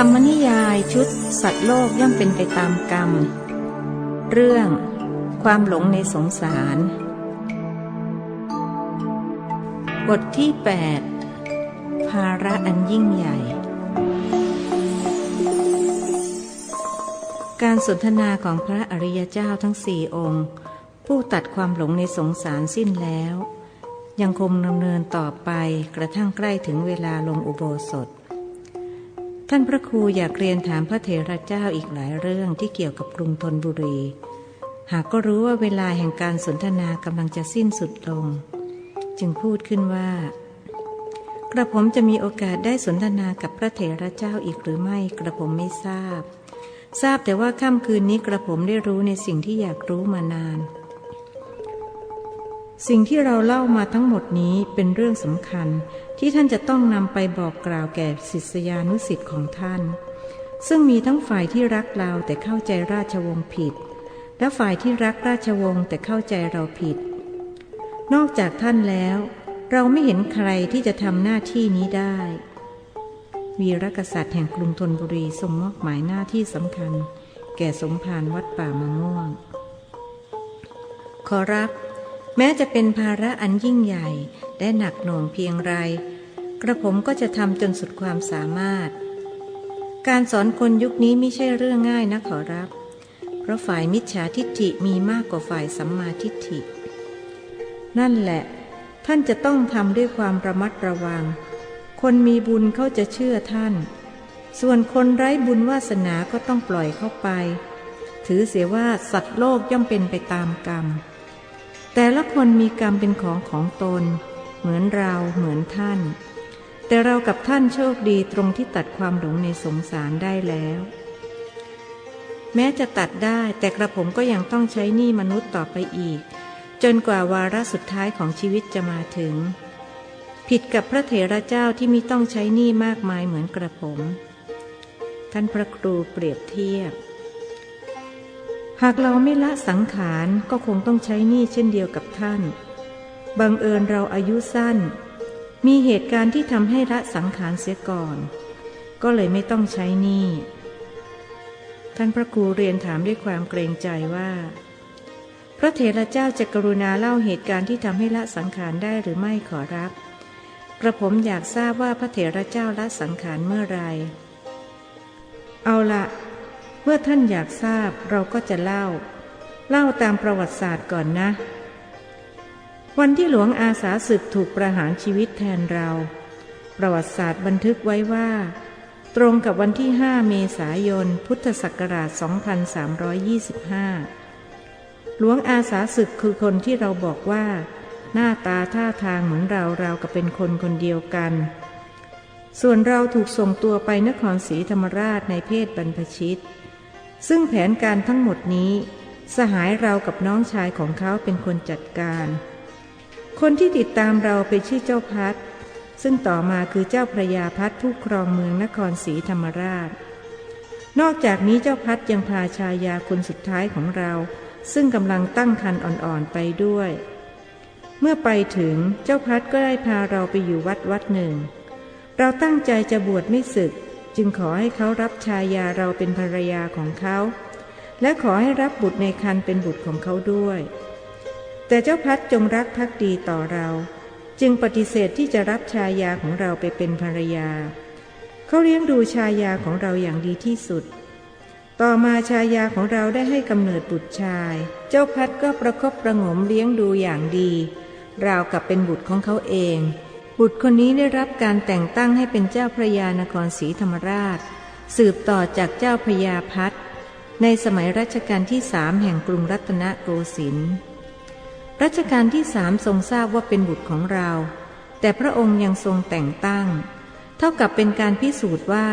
ธรรมนิยายชุดสัตว์โลกย่อมเป็นไปตามกรรม เรื่องความหลงในสงสาร บทที่ 8 ภาระอันยิ่งใหญ่ การสนทนาของพระอริยเจ้าทั้งสี่องค์ ผู้ตัดความหลงในสงสารสิ้นแล้ว ยังคงดำเนินต่อไปกระทั่งใกล้ถึงเวลาลงอุโบสถ ท่านพระครูอยากเรียนถามพระเถระเจ้าอีกหลายเรื่องที่เกี่ยวกับกรุงธนบุรี หากก็รู้ว่าเวลาแห่งการสนทนากำลังจะสิ้นสุดลง จึงพูดขึ้นว่า กระผมจะมีโอกาสได้สนทนากับพระเถระเจ้าอีกหรือไม่กระผมไม่ทราบ ทราบแต่ว่าค่ำคืนนี้กระผมได้รู้ในสิ่งที่อยากรู้มานาน สิ่งที่เราเล่ามาทั้งหมดนี้เป็นเรื่องสำคัญที่ท่านจะต้องนำไปบอกกล่าวแก่ศิษยานุสิษ์ของท่าน ซึ่งมีทั้งฝ่ายที่รักเราแต่เข้าใจราชวงศ์ผิด และฝ่ายที่รักราชวงศ์แต่เข้าใจเราผิด นอกจากท่านแล้ว เราไม่เห็นใครที่จะทำหน้าที่นี้ได้ วีรกษัตริย์แห่งกรุงธนบุรีทรงมอบหมายหน้าที่สำคัญ แก่สมภารวัดป่ามะม่วง ขอรับ แม้จะเป็นภาระอันยิ่งใหญ่และหนักหน่วงเพียงไร กระผมก็จะทำจนสุดความสามารถ การสอนคนยุคนี้ไม่ใช่เรื่องง่ายนะขอรับ เพราะฝ่ายมิจฉาทิฏฐิมีมากกว่าฝ่ายสัมมาทิฏฐิ นั่นแหละ ท่านจะต้องทำด้วยความระมัดระวัง คนมีบุญเขาจะเชื่อท่าน ส่วนคนไร้บุญวาสนาก็ต้องปล่อยเข้าไป ถือเสียว่าสัตว์โลกย่อมเป็นไปตามกรรม แต่ละคนมีกรรมเป็นของของตน เหมือนเราเหมือนท่าน แต่เรากับท่านโชคดีตรงที่ตัดความหลงในสงสารได้แล้ว แม้จะตัดได้แต่กระผมก็ยังต้องใช้หนี้มนุษย์ต่อไปอีก จนกว่าวาระสุดท้ายของชีวิตจะมาถึง ผิดกับพระเถระเจ้าที่มิต้องใช้หนี้มากมายเหมือนกระผม ท่านพระครูเปรียบเทียบ หากเราไม่ละสังขารก็คงต้องใช้หนี้เช่นเดียวกับท่าน บังเอิญเราอายุสั้น มีเหตุการณ์ที่ทำให้ละสังขารเสียก่อน ก็เลยไม่ต้องใช้หนี้ท่านพระครูเรียนถามด้วยความเกรงใจว่า พระเถระเจ้าจะกรุณาเล่าเหตุการณ์ที่ทำให้ละสังขารได้หรือไม่ขอรับ กระผมอยากทราบว่าพระเถระเจ้าละสังขารเมื่อไร เอาละ เมื่อท่านอยากทราบเราก็จะเล่า เล่าตามประวัติศาสตร์ก่อนนะ วันที่หลวงอาสาศึกถูกประหารชีวิตแทนเรา ประวัติศาสตร์บันทึกไว้ว่า ตรงกับวันที่ 5 เมษายน พุทธศักราช 2325 หลวงอาสาศึกคือคนที่เราบอกว่า หน้าตาท่าทางเหมือนเราเรากับเป็นคนคนเดียวกันส่วนเราถูกส่งตัวไปนครศรีธรรมราชในเพศบรรพชิต ซึ่งแผนการทั้งหมดนี้ สหายเรากับน้องชายของเขาเป็นคนจัดการ คนที่ติดตามเราไปชื่อเจ้าพัด ซึ่งต่อมาคือเจ้าพระยาพัดผู้ครองเมืองนครศรีธรรมราช นอกจากนี้เจ้าพัดยังพาชายาคนสุดท้ายของเรา ซึ่งกำลังตั้งครรภ์อ่อนๆไปด้วย เมื่อไปถึงเจ้าพัดก็ได้พาเราไปอยู่วัดวัดหนึ่ง เราตั้งใจจะบวชไม่ศึก จึงขอให้เขารับชายาเราเป็นภรรยาของเขา และขอให้รับบุตรในคันเป็นบุตรของเขาด้วย แต่เจ้าพัดจงรักภักดีต่อเรา จึงปฏิเสธที่จะรับชายาของเราไปเป็นภรรยา เขาเลี้ยงดูชายาของเราอย่างดีที่สุด ต่อมาชายาของเราได้ให้กำเนิดบุตรชาย เจ้าพัดก็ประคบประงมเลี้ยงดูอย่างดี ราวกับเป็นบุตรของเขาเอง บุตรคนนี้ได้รับการแต่งตั้งให้เป็นเจ้าพระยานครศรีธรรมราช สืบต่อจากเจ้าพระยาพัดในสมัยรัชกาลที่สามแห่งกรุงรัตนโกสินทร์รัชกาลที่สามทรงทราบว่าเป็นบุตรของเรา แต่พระองค์ยังทรงแต่งตั้ง เท่ากับเป็นการพิสูจน์ว่า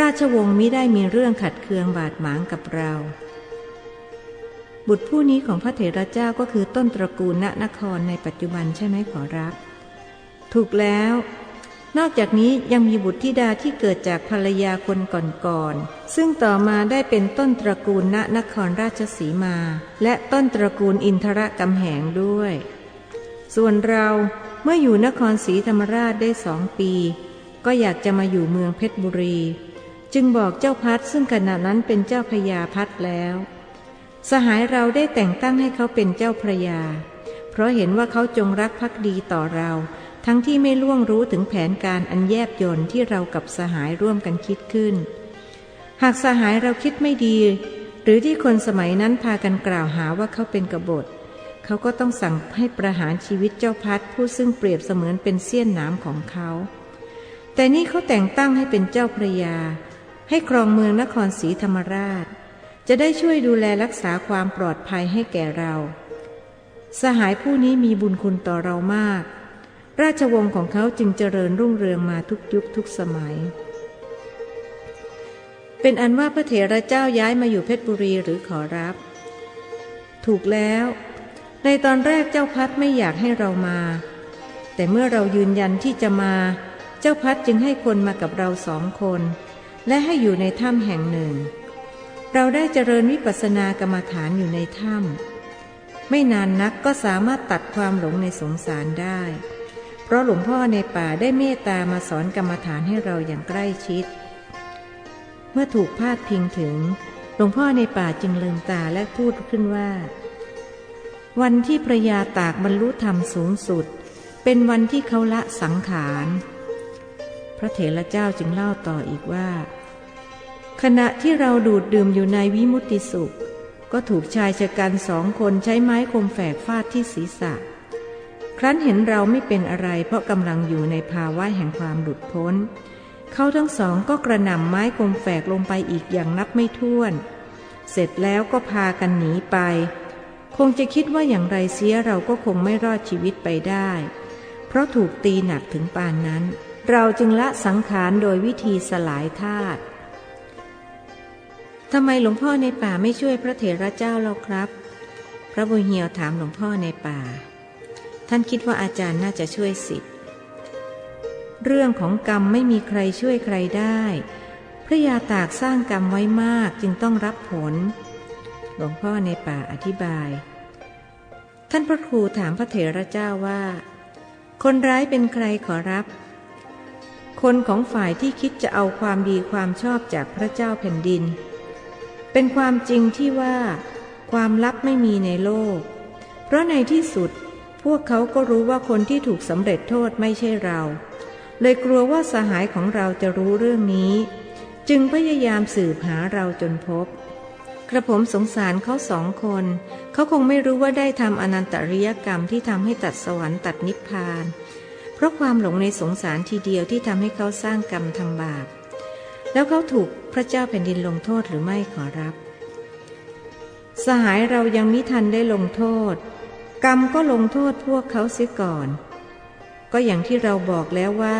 ราชวงศ์มิได้มีเรื่องขัดเคืองบาดหมางกับเรา บุตรผู้นี้ของพระเถระเจ้าก็คือต้นตระกูลณนครในปัจจุบันใช่ไหมขอรับ ถูกแล้ว นอกจากนี้ยังมีบุตรธิดาที่เกิดจากภรรยาคนก่อนๆ ซึ่งต่อมาได้เป็นต้นตระกูลณนครราชสีมา และต้นตระกูลอินทรกำแหงด้วย ส่วนเราเมื่ออยู่นครศรีธรรมราชได้สองปี ก็อยากจะมาอยู่เมืองเพชรบุรี จึงบอกเจ้าพัดซึ่งขณะนั้นเป็นเจ้าพระยาพัดแล้ว สหายเราได้แต่งตั้งให้เขาเป็นเจ้าพระยา เพราะเห็นว่าเขาจงรักภักดีต่อเรา ทั้งที่ไม่ล่วงรู้ถึงแผนการอันแยบยนที่เรากับสหายร่วมกันคิดขึ้น หากสหายเราคิดไม่ดี หรือที่คนสมัยนั้นพากันกล่าวหาว่าเขาเป็นกบฏ เขาก็ต้องสั่งให้ประหารชีวิตเจ้าพัดผู้ซึ่งเปรียบเสมือนเป็นเสี้ยนน้ำของเขา แต่นี่เขาแต่งตั้งให้เป็นเจ้าพระยา ให้ครองเมืองนครศรีธรรมราช จะได้ช่วยดูแลรักษาความปลอดภัยให้แก่เรา สหายผู้นี้มีบุญคุณต่อเรามาก ราชวงศ์ของเขาจึงเจริญรุ่งเรืองมาทุกยุคทุกสมัย เป็นอันว่าพระเถระเจ้าย้ายมาอยู่เพชรบุรีหรือขอรับ ถูกแล้ว ในตอนแรกเจ้าพัดไม่อยากให้เรามา แต่เมื่อเรายืนยันที่จะมา เจ้าพัดจึงให้คนมากับเราสองคน และให้อยู่ในถ้ำแห่งหนึ่ง เราได้เจริญวิปัสสนากรรมฐานอยู่ในถ้ำไม่นานนักก็สามารถตัดความหลงในสงสารได้ เพราะหลวงพ่อในป่าได้เมตตามาสอนกรรมฐานให้เราอย่างใกล้ชิด เมื่อถูกพาดพิงถึง หลวงพ่อในป่าจึงลืมตาและพูดขึ้นว่า วันที่พระยาตากบรรลุธรรมสูงสุด เป็นวันที่เขาละสังขาร พระเถระเจ้าจึงเล่าต่ออีกว่า ขณะที่เราดูดดื่มอยู่ในวิมุตติสุข ก็ถูกชายชะกันสองคนใช้ไม้คมแฝกฟาดที่ศีรษะ ครั้นเห็นเราไม่เป็นอะไรเพราะกำลังอยู่ในภาวะแห่งความหลุดพ้น เขาทั้งสองก็กระหน่ำไม้คมแฝกลงไปอีกอย่างนับไม่ถ้วน เสร็จแล้วก็พากันหนีไป คงจะคิดว่าอย่างไรเสียเราก็คงไม่รอดชีวิตไปได้ เพราะถูกตีหนักถึงปานนั้น เราจึงละสังขารโดยวิธีสลายธาตุทำไมหลวงพ่อในป่าไม่ช่วยพระเถระเจ้าเราครับ พระบุญเหียวถามหลวงพ่อในป่า ท่านคิดว่าอาจารย์น่าจะช่วยสิทธิ์เรื่องของกรรมไม่มีใครช่วยใครได้ พระยาตากสร้างกรรมไว้มากจึงต้องรับผล หลวงพ่อในป่าอธิบาย ท่านพระครูถามพระเถระเจ้าว่า คนร้ายเป็นใครขอรับ คนของฝ่ายที่คิดจะเอาความดีความชอบจากพระเจ้าแผ่นดิน เป็นความจริงที่ว่า ความลับไม่มีในโลก เพราะในที่สุด วกเขาก็รู้ว่าคนที่ถูกสำเร็จโทษไม่ใช่เรา เลยกลัวว่าสหายของเราจะรู้เรื่องนี้ จึงพยายามสืบหาเราจนพบ กระผมสงสารเขาสองคน เขาคงไม่รู้ว่าได้ทำอนันตริยกรรมที่ทำให้ตัดสวรรค์ตัดนิพพาน เพราะความหลงในสงสารทีเดียวที่ทำให้เขาสร้างกรรมทางบาป แล้วเขาถูกพระเจ้าแผ่นดินลงโทษหรือไม่ขอรับ สหายเรายังมิทันได้ลงโทษ กรรมก็ลงโทษพวกเขาเสียก่อน ก็อย่างที่เราบอกแล้วว่า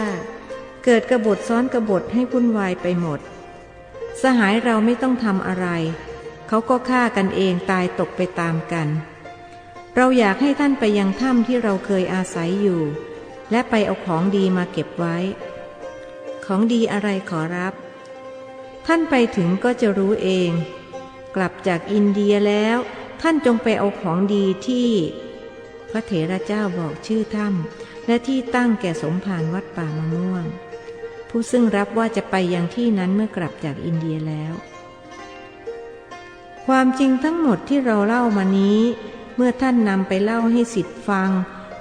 เกิดกระบฏซ้อนกระบฏให้วุ่นวายไปหมด สหายเราไม่ต้องทำอะไร เขาก็ฆ่ากันเองตายตกไปตามกัน เราอยากให้ท่านไปยังถ้ำที่เราเคยอาศัยอยู่ และไปเอาของดีมาเก็บไว้ ของดีอะไรขอรับ ท่านไปถึงก็จะรู้เอง กลับจากอินเดียแล้วท่านจงไปเอาของดีที่ พระเถระเจ้าบอกชื่อถ้ำและที่ตั้งแก่สมภารวัดป่ามะม่วง ผู้ซึ่งรับว่าจะไปยังที่นั้นเมื่อกลับจากอินเดียแล้ว ความจริงทั้งหมดที่เราเล่ามานี้ เมื่อท่านนำไปเล่าให้สิทธิ์ฟัง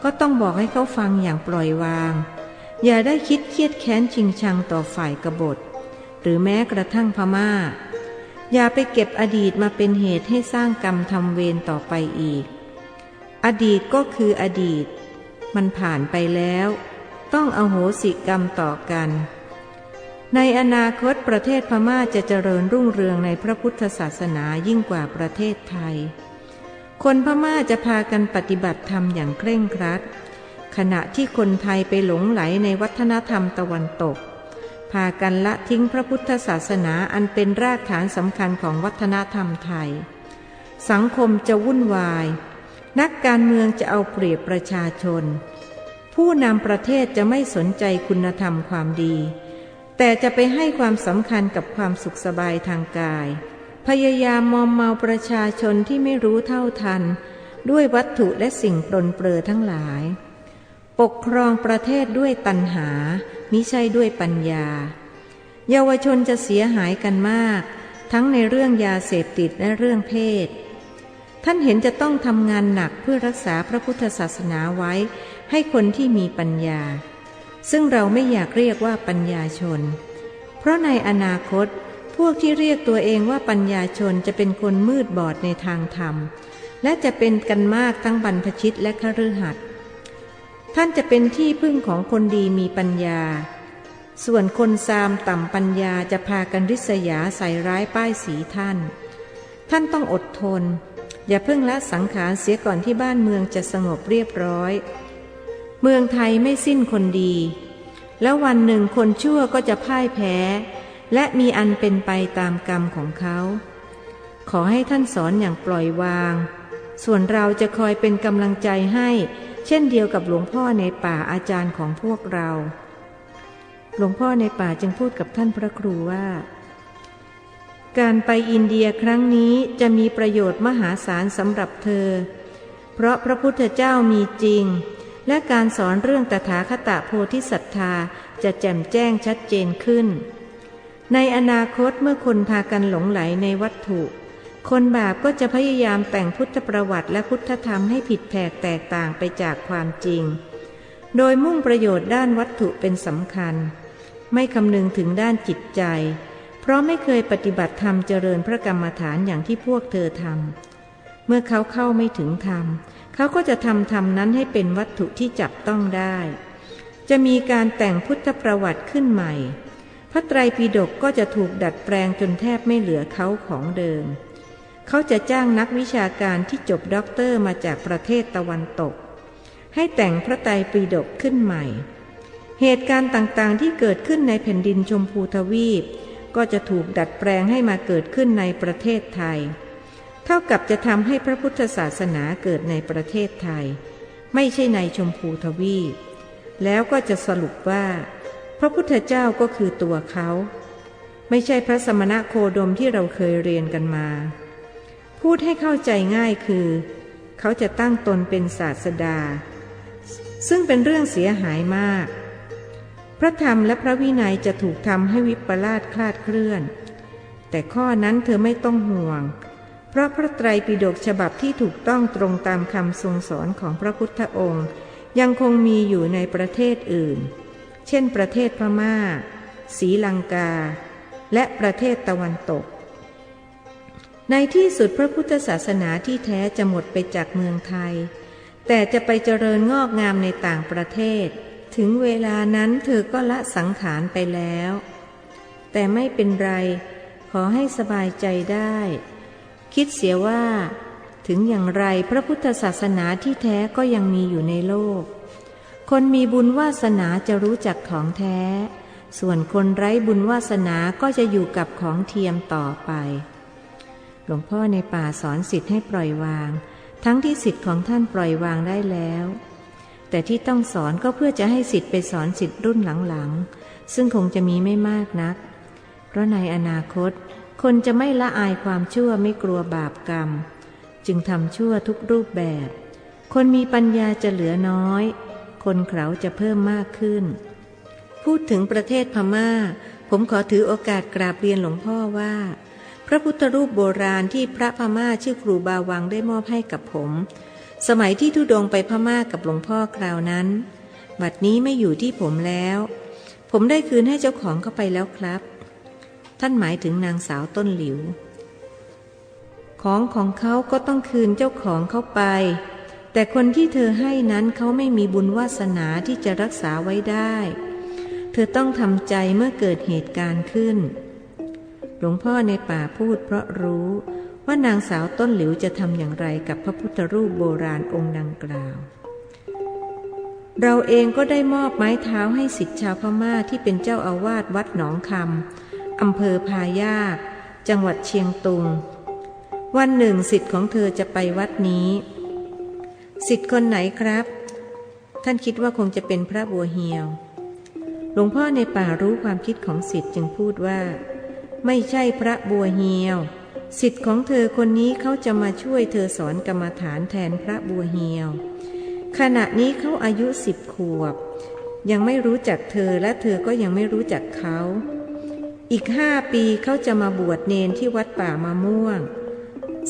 ก็ต้องบอกให้เขาฟังอย่างปล่อยวาง อย่าได้คิดเครียดแค้นจิงชังต่อฝ่ายกบฏ หรือแม้กระทั่งพมา่า อย่าไปเก็บอดีตมาเป็นเหตุให้สร้างกรรมทำเวรต่อไปอีก อดีตก็คืออดีต มันผ่านไปแล้ว ต้องอโหสิกรรมต่อกัน ในอนาคตประเทศพม่าจะเจริญรุ่งเรืองในพระพุทธศาสนายิ่งกว่าประเทศไทย คนพม่าจะพากันปฏิบัติธรรมอย่างเคร่งครัด ขณะที่คนไทยไปหลงไหลในวัฒนธรรมตะวันตก พากันละทิ้งพระพุทธศาสนาอันเป็นรากฐานสำคัญของวัฒนธรรมไทย สังคมจะวุ่นวาย นักการเมืองจะเอาเปรียบประชาชน ผู้นำประเทศจะไม่สนใจคุณธรรมความดี แต่จะไปให้ความสำคัญกับความสุขสบายทางกาย พยายามมอมเมาประชาชนที่ไม่รู้เท่าทัน ด้วยวัตถุและสิ่งปรนเปรอทั้งหลาย ปกครองประเทศด้วยตัณหา มิใช่ด้วยปัญญา เยาวชนจะเสียหายกันมาก ทั้งในเรื่องยาเสพติดและเรื่องเพศ ท่านเห็นจะต้องทำงานหนักเพื่อรักษาพระพุทธศาสนาไว้ ให้คนที่มีปัญญา ซึ่งเราไม่อยากเรียกว่าปัญญาชน เพราะในอนาคต พวกที่เรียกตัวเองว่าปัญญาชนจะเป็นคนมืดบอดในทางธรรม และจะเป็นกันมากทั้งบรรพชิตและคฤหัสถ์ท่านจะเป็นที่พึ่งของคนดีมีปัญญา ส่วนคนซามต่ำปัญญาจะพากันริษยาใส่ร้ายป้ายสีท่าน ท่านต้องอดทน อย่าเพิ่งละสังขารเสียก่อนที่บ้านเมืองจะสงบเรียบร้อย เมืองไทยไม่สิ้นคนดี แล้ววันหนึ่งคนชั่วก็จะพ่ายแพ้ และมีอันเป็นไปตามกรรมของเขา ขอให้ท่านสอนอย่างปล่อยวาง ส่วนเราจะคอยเป็นกำลังใจให้ เช่นเดียวกับหลวงพ่อในป่าอาจารย์ของพวกเรา หลวงพ่อในป่าจึงพูดกับท่านพระครูว่า การไปอินเดียครั้งนี้จะมีประโยชน์มหาศาลสำหรับเธอ เพราะพระพุทธเจ้ามีจริง และการสอนเรื่องตถาคตโพธิศรัทธาจะแจ่มแจ้งชัดเจนขึ้น ในอนาคตเมื่อคนพากันหลงไหลในวัตถุ คนบาปก็จะพยายามแต่งพุทธประวัติและพุทธธรรมให้ผิดแผกแตกต่างไปจากความจริง โดยมุ่งประโยชน์ด้านวัตถุเป็นสำคัญ ไม่คำนึงถึงด้านจิตใจ เพราะไม่เคยปฏิบัติธรรมเจริญพระกรรมฐานอย่างที่พวกเธอทำเมื่อเขาเข้าไม่ถึงธรรม เขาก็จะทำธรรมนั้นให้เป็นวัตถุที่จับต้องได้ จะมีการแต่งพุทธประวัติขึ้นใหม่ พระไตรปิฎกก็จะถูกดัดแปลงจนแทบไม่เหลือเขาของเดิม เขาจะจ้างนักวิชาการที่จบด็อกเตอร์มาจากประเทศตะวันตก ให้แต่งพระไตรปิฎกขึ้นใหม่ เหตุการณ์ต่างๆที่เกิดขึ้นในแผ่นดินชมพูทวีป ก็จะถูกดัดแปลงให้มาเกิดขึ้นในประเทศไทย เท่ากับจะทำให้พระพุทธศาสนาเกิดในประเทศไทย ไม่ใช่ในชมพูทวีป แล้วก็จะสรุปว่า พระพุทธเจ้าก็คือตัวเขา ไม่ใช่พระสมณะโคดมที่เราเคยเรียนกันมา พูดให้เข้าใจง่ายคือ เขาจะตั้งตนเป็นศาสดา ซึ่งเป็นเรื่องเสียหายมาก พระธรรมและพระวินัยจะถูกทำให้วิปลาสคลาดเคลื่อน แต่ข้อนั้นเธอไม่ต้องห่วง เพราะพระไตรปิฎกฉบับที่ถูกต้องตรงตามคำทรงสอนของพระพุทธองค์ ยังคงมีอยู่ในประเทศอื่น เช่น ประเทศพม่าศรีลังกา และประเทศตะวันตก ในที่สุดพระพุทธศาสนาที่แท้จะหมดไปจากเมืองไทย แต่จะไปเจริญงอกงามในต่างประเทศ ถึงเวลานั้นเธอก็ละสังขารไปแล้ว แต่ไม่เป็นไร ขอให้สบายใจได้ คิดเสียว่า ถึงอย่างไรพระพุทธศาสนาที่แท้ก็ยังมีอยู่ในโลก คนมีบุญวาสนาจะรู้จักของแท้ ส่วนคนไร้บุญวาสนาก็จะอยู่กับของเทียมต่อไป หลวงพ่อในป่าสอนสิทธิ์ให้ปล่อยวาง ทั้งที่สิทธิ์ของท่านปล่อยวางได้แล้ว แต่ที่ต้องสอนก็เพื่อจะให้สิทธิ์ไปสอนสิทธิ์รุ่นหลังๆ ซึ่งคงจะมีไม่มากนัก เพราะในอนาคต คนจะไม่ละอายความชั่วไม่กลัวบาปกรรม จึงทำชั่วทุกรูปแบบ คนมีปัญญาจะเหลือน้อย คนเขาจะเพิ่มมากขึ้น พูดถึงประเทศพม่า ผมขอถือโอกาสกราบเรียนหลวงพ่อว่า พระพุทธรูปโบราณที่พระพม่าชื่อครูบาวังได้มอบให้กับผม สมัยที่ทุดงไปพม่ากับหลวงพ่อคราวนั้น บัดนี้ไม่อยู่ที่ผมแล้ว ผมได้คืนให้เจ้าของเข้าไปแล้วครับ ท่านหมายถึงนางสาวต้นหลิว ของของเขาก็ต้องคืนเจ้าของเข้าไป แต่คนที่เธอให้นั้นเขาไม่มีบุญวาสนาที่จะรักษาไว้ได้ เธอต้องทำใจเมื่อเกิดเหตุการณ์ขึ้น หลวงพ่อในป่าพูดเพราะรู้ ว่านางสาวต้นหลิวจะทำอย่างไรกับพระพุทธรูปโบราณองค์ดังกล่าว เราเองก็ได้มอบไม้เท้าให้สิทธิชาวพม่าที่เป็นเจ้าอาวาสวัดหนองคำอำเภอพายาจังหวัดเชียงตุง วันหนึ่งสิทธิ์ของเธอจะไปวัดนี้สิทธิ์คนไหนครับ ท่านคิดว่าคงจะเป็นพระบัวเฮียว หลวงพ่อในป่ารู้ความคิดของสิทธิ์จึงพูดว่า ไม่ใช่พระบัวเฮียว สิทธิ์ของเธอคนนี้เขาจะมาช่วยเธอสอนกรรมฐานแทนพระบัวเฮียว ขณะนี้เขาอายุสิบขวบ ยังไม่รู้จักเธอและเธอก็ยังไม่รู้จักเขา อีกห้าปีเขาจะมาบวชเนนที่วัดป่ามะม่วง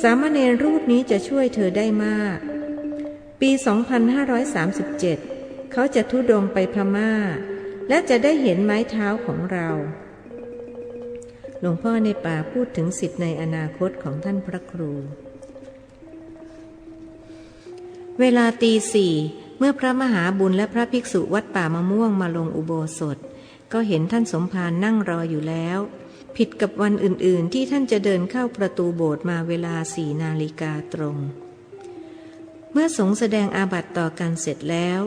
สามเณรรูปนี้จะช่วยเธอได้มาก ปี 2537 เขาจะทุดงไปพม่า และจะได้เห็นไม้เท้าของเรา หลวงพ่อในป่าพูดถึงสิทธิ์ในอนาคตของท่านพระครู เวลาตีสี่เมื่อพระมหาบุญและพระภิกษุวัดป่ามะม่วงมาลงอุโบสถ ก็เห็นท่านสมภารนั่งรออยู่แล้ว ผิดกับวันอื่นๆ ที่ท่านจะเดินเข้าประตูโบสถ์มาเวลาสี่นาฬิกาตรง เมื่อสงฆ์แสดงอาบัติต่อกันเสร็จแล้ว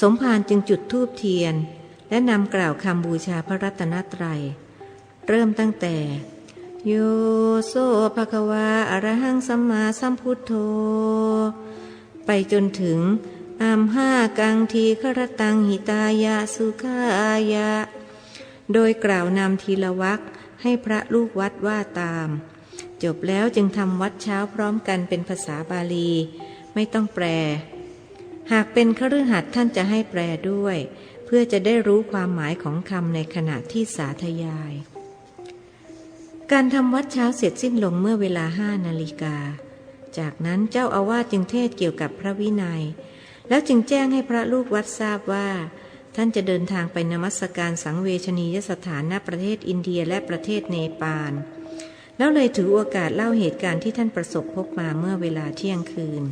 สมภารจึงจุดธูปเทียน และนำกล่าวคำบูชาพระรัตนตรัย เริ่มตั้งแต่โยโซภะคะวาอรหังสัมมาสัมพุทโธ ไปจนถึงอัมห้ากังทีครตังหิตายะสุขายะ โดยกล่าวนำทีละวักให้พระลูกวัดว่าตาม จบแล้วจึงทำวัดเช้าพร้อมกันเป็นภาษาบาลี ไม่ต้องแปล หากเป็นคฤหัสถ์ท่านจะให้แปลด้วย เพื่อจะได้รู้ความหมายของคำในขณะที่สาธยาย การทำวัดเช้าเสร็จสิ้นลงเมื่อเวลาห้านาฬิกา จากนั้นเจ้าอาวาสจึงเทศเกี่ยวกับพระวินัย แล้วจึงแจ้งให้พระลูกวัดทราบว่า ท่านจะเดินทางไปนมัสการสังเวชนียสถานณประเทศอินเดียและประเทศเนปาล แล้วเลยถือโอกาสเล่าเหตุการณ์ที่ท่านประสบพบมาเมื่อเวลาเที่ยงคืน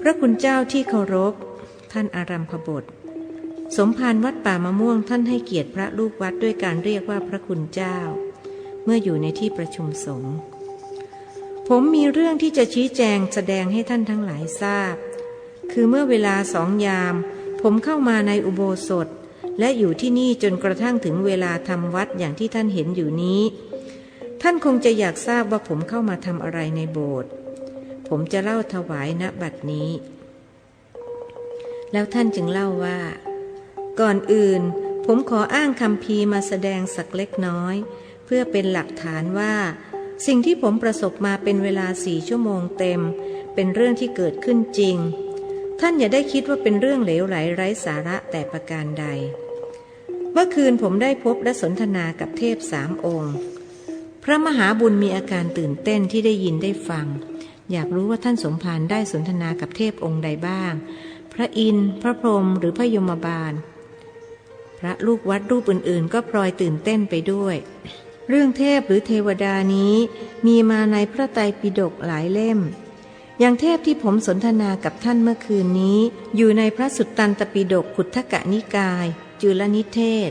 พระคุณเจ้าที่เคารพ ท่านอารัมพบท สมภารวัดป่ามะม่วงท่านให้เกียรติพระลูกวัดด้วยการเรียกว่าพระคุณเจ้า เมื่ออยู่ในที่ประชุมสงฆ์ผมมีเรื่องที่จะชี้แจงแสดงให้ท่านทั้งหลายทราบ คือเมื่อเวลาสองยาม ผมเข้ามาในอุโบสถ และอยู่ที่นี่จนกระทั่งถึงเวลาทำวัดอย่างที่ท่านเห็นอยู่นี้ ท่านคงจะอยากทราบว่าผมเข้ามาทำอะไรในโบสถ์ ผมจะเล่าถวายณบัดนี้ แล้วท่านจึงเล่าว่า ก่อนอื่น ผมขออ้างคำพีมาแสดงสักเล็กน้อย เพื่อเป็นหลักฐานว่า สิ่งที่ผมประสบมาเป็นเวลาสี่ชั่วโมงเต็ม เป็นเรื่องที่เกิดขึ้นจริง ท่านอย่าได้คิดว่าเป็นเรื่องเหลวไหลไร้สาระแต่ประการใด เมื่อคืนผมได้พบและสนทนากับเทพสามองค์ พระมหาบุญมีอาการตื่นเต้นที่ได้ยินได้ฟัง อยากรู้ว่าท่านสมภารได้สนทนากับเทพองค์ใดบ้าง พระอินทร์พระพรหมหรือพระยมบาล พระลูกวัดรูปอื่นๆ ก็พลอยตื่นเต้นไปด้วย เรื่องเทพหรือเทวดานี้มีมาในพระไตรปิฎกหลายเล่ม อย่างเทพที่ผมสนทนากับท่านเมื่อคืนนี้ อยู่ในพระสุตตันตปิฎกขุททกะนิกาย จุลนิเทศ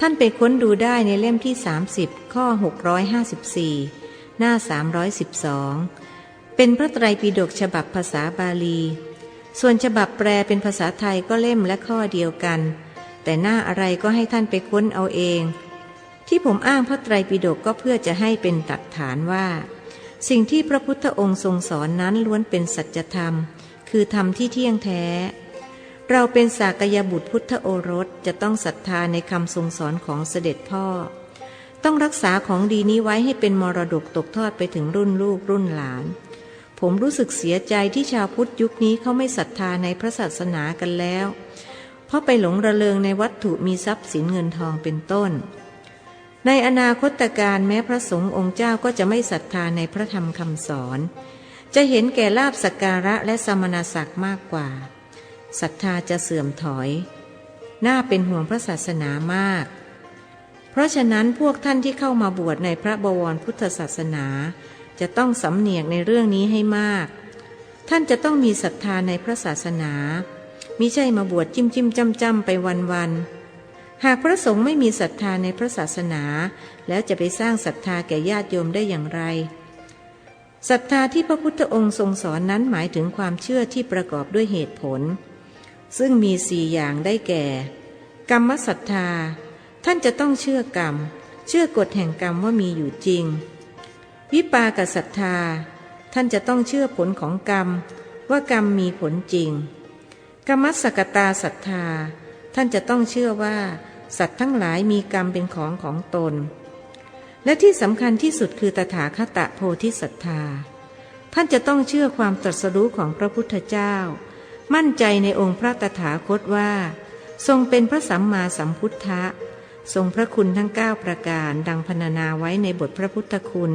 ท่านไปค้นดูได้ในเล่มที่ 30 ข้อ 654 หน้า 312 เป็นพระไตรปิฎกฉบับภาษาบาลี ส่วนฉบับแปลเป็นภาษาไทยก็เล่มและข้อเดียวกัน แต่หน้าอะไรก็ให้ท่านไปค้นเอาเอง ที่ผมอ้างพระไตรปิฎกก็เพื่อจะให้เป็นตักฐานว่า สิ่งที่พระพุทธองค์ทรงสอนนั้นล้วนเป็นสัจธรรม คือธรรมที่เที่ยงแท้ เราเป็นสากยบุตรพุทธโอรสจะต้องศรัทธาในคำทรงสอนของเสด็จพ่อ ต้องรักษาของดีนี้ไว้ให้เป็นมรดกตกทอดไปถึงรุ่นลูกรุ่นหลาน ผมรู้สึกเสียใจที่ชาวพุทธยุคนี้เขาไม่ศรัทธาในพระศาสนากันแล้ว เพราะไปหลงระเริงในวัตถุมีทรัพย์สินเงินทองเป็นต้น ในอนาคตการแม้พระสงฆ์องค์เจ้าก็จะไม่ศรัทธาในพระธรรมคำสอน จะเห็นแก่ลาบสักการะและสมณศักดิ์มากกว่าศรัทธาจะเสื่อมถอย น่าเป็นห่วงพระศาสนามาก เพราะฉะนั้นพวกท่านที่เข้ามาบวชในพระบวรพุทธศาสนา จะต้องสำเนียกในเรื่องนี้ให้มาก ท่านจะต้องมีศรัทธาในพระศาสนามิใช่มาบวชจิ้มจิ้มจำจำไปวันวัน หากพระสงฆ์ไม่มีศรัทธาในพระศาสนา แล้วจะไปสร้างศรัทธาแก่ญาติโยมได้อย่างไรศรัทธาที่พระพุทธองค์ทรงสอนนั้นหมายถึงความเชื่อที่ประกอบด้วยเหตุผล ซึ่งมีสี่อย่างได้แก่ กรรมศรัทธา ท่านจะต้องเชื่อกรรม เชื่อกฎแห่งกรรมว่ามีอยู่จริง วิปากศรัทธา ท่านจะต้องเชื่อผลของกรรม ว่ากรรมมีผลจริง กรรมสกตาศรัทธา ท่านจะต้องเชื่อว่า สัตว์ทั้งหลายมีกรรมเป็นของของตน และที่สำคัญที่สุดคือตถาคตะโพธิศรัทธา ท่านจะต้องเชื่อความตรัสรู้ของพระพุทธเจ้า มั่นใจในองค์พระตถาคตว่า ทรงเป็นพระสัมมาสัมพุทธะทรงพระคุณทั้ง 9 ประการดังพรรณนาไว้ในบทพระพุทธคุณ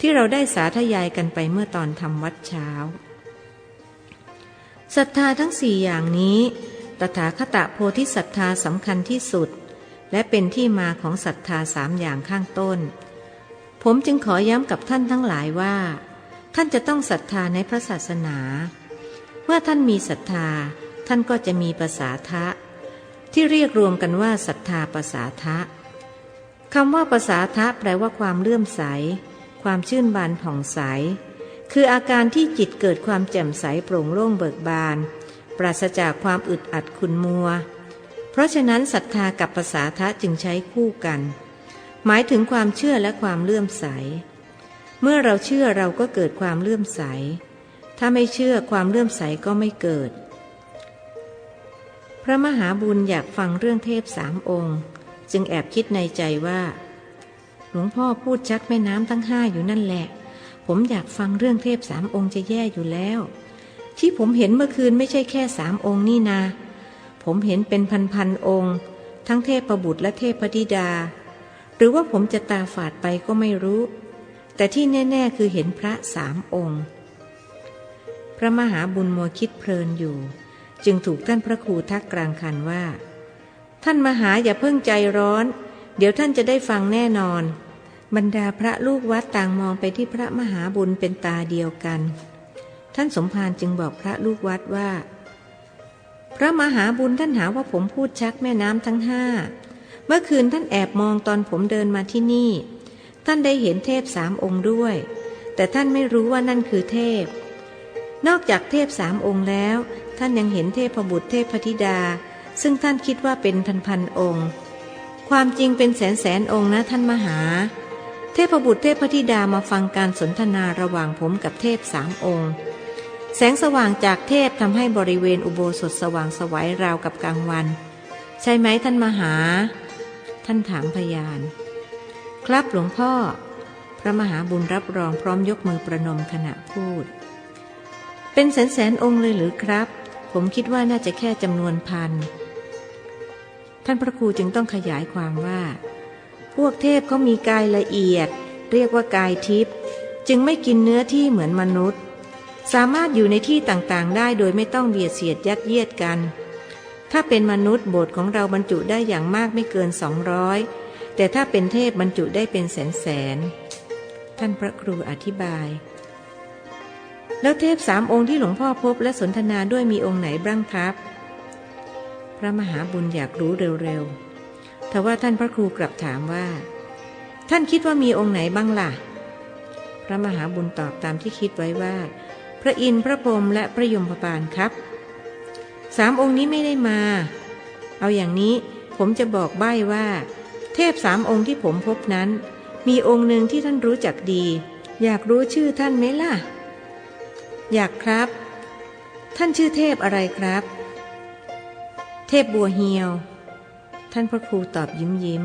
ที่เราได้สาธยายกันไปเมื่อตอนทำวัดเช้าศรัทธาทั้งสี่อย่างนี้ ตถาคตะโพธิศรัทธาสำคัญที่สุด และเป็นที่มาของศรัทธาสามอย่างข้างต้น ผมจึงขอย้ำกับท่านทั้งหลายว่า ท่านจะต้องศรัทธาในพระศาสนา เมื่อท่านมีศรัทธา ท่านก็จะมีภาษาทะ ที่เรียกรวมกันว่าศรัทธาภาษาทะคำว่าภาษาทะแปลว่าความเลื่อมใส ความชื่นบานผ่องใส คืออาการที่จิตเกิดความแจ่มใสโปร่งโล่งเบิกบาน ปราศจากความอึดอัดขุนมัว เพราะฉะนั้นศรัทธากับภาษาทะจึงใช้คู่กัน หมายถึงความเชื่อและความเลื่อมใส เมื่อเราเชื่อเราก็เกิดความเลื่อมใส ถ้าไม่เชื่อความเลื่อมใสก็ไม่เกิด พระมหาบุญอยากฟังเรื่องเทพสามองค์ จึงแอบคิดในใจว่า หลวงพ่อพูดชักแม่น้ำทั้งห้าอยู่นั่นแหละ ผมอยากฟังเรื่องเทพสามองค์จะแย่อยู่แล้ว ที่ผมเห็นเมื่อคืนไม่ใช่แค่สามองค์นี่นา ผมเห็นเป็นพันๆองค์ ทั้งเทพประบุตรและเทพธิดา หรือว่าผมจะตาฝาดไปก็ไม่รู้ แต่ที่แน่ ๆ คือเห็นพระสามองค์ พระมหาบุญมัวคิดเพลินอยู่ จึงถูกท่านพระครูทักกลางคันว่า ท่านมหาอย่าเพิ่งใจร้อน เดี๋ยวท่านจะได้ฟังแน่นอน บรรดาพระลูกวัดต่างมองไปที่พระมหาบุญเป็นตาเดียวกัน ท่านสมภารจึงบอกพระลูกวัดว่า พระมหาบุญท่านหาว่าผมพูดชักแม่น้ำทั้งห้า เมื่อคืนท่านแอบมองตอนผมเดินมาที่นี่ ท่านได้เห็นเทพสามองค์ด้วย แต่ท่านไม่รู้ว่านั่นคือเทพ นอกจากเทพสามองค์แล้ว ท่านยังเห็นเทพบุตรเทพธิดา ซึ่งท่านคิดว่าเป็นพันพันองค์ ความจริงเป็นแสนแสนองค์นะท่านมหา เทพบุตรเทพธิดามาฟังการสนทนาระหว่างผมกับเทพสามองค์ แสงสว่างจากเทพทำให้บริเวณอุโบสถสว่างสวัยราวกับกลางวัน ใช่ไหมท่านมหา ท่านถามพยาน ครับหลวงพ่อ พระมหาบุญรับรองพร้อมยกมือประนมขณะพูด เป็นแสนแสนองค์เลยหรือครับ ผมคิดว่าน่าจะแค่จำนวนพัน ท่านพระครูจึงต้องขยายความว่า พวกเทพเขามีกายละเอียด เรียกว่ากายทิพย์จึงไม่กินเนื้อที่เหมือนมนุษย์ สามารถอยู่ในที่ต่างๆ ได้โดยไม่ต้องเบียดเสียดยัดเยียดกัน ถ้าเป็นมนุษย์โบสถ์ของเราบรรจุได้อย่างมากไม่เกินสองร้อยแต่ถ้าเป็นเทพบรรจุได้เป็นแสนแสนๆ ท่านพระครูอธิบาย แล้วเทพสามองค์ที่หลวงพ่อพบและสนทนาด้วยมีองค์ไหนบ้างครับ พระมหาบุญอยากรู้เร็วๆทว่าท่านพระครูกลับถามว่า ท่านคิดว่ามีองค์ไหนบ้างล่ะ พระมหาบุญตอบตามที่คิดไว้ว่า พระอินทร์พระพรหมและพระยมพบาลครับสามองค์นี้ไม่ได้มา เอาอย่างนี้ผมจะบอกใบ้ว่า เทพสามองค์ที่ผมพบนั้น มีองค์หนึ่งที่ท่านรู้จักดี อยากรู้ชื่อท่านไหมล่ะ อยากครับ ท่านชื่อเทพอะไรครับ เทพบัวเฮียว ท่านพระครูตอบยิ้มยิ้ม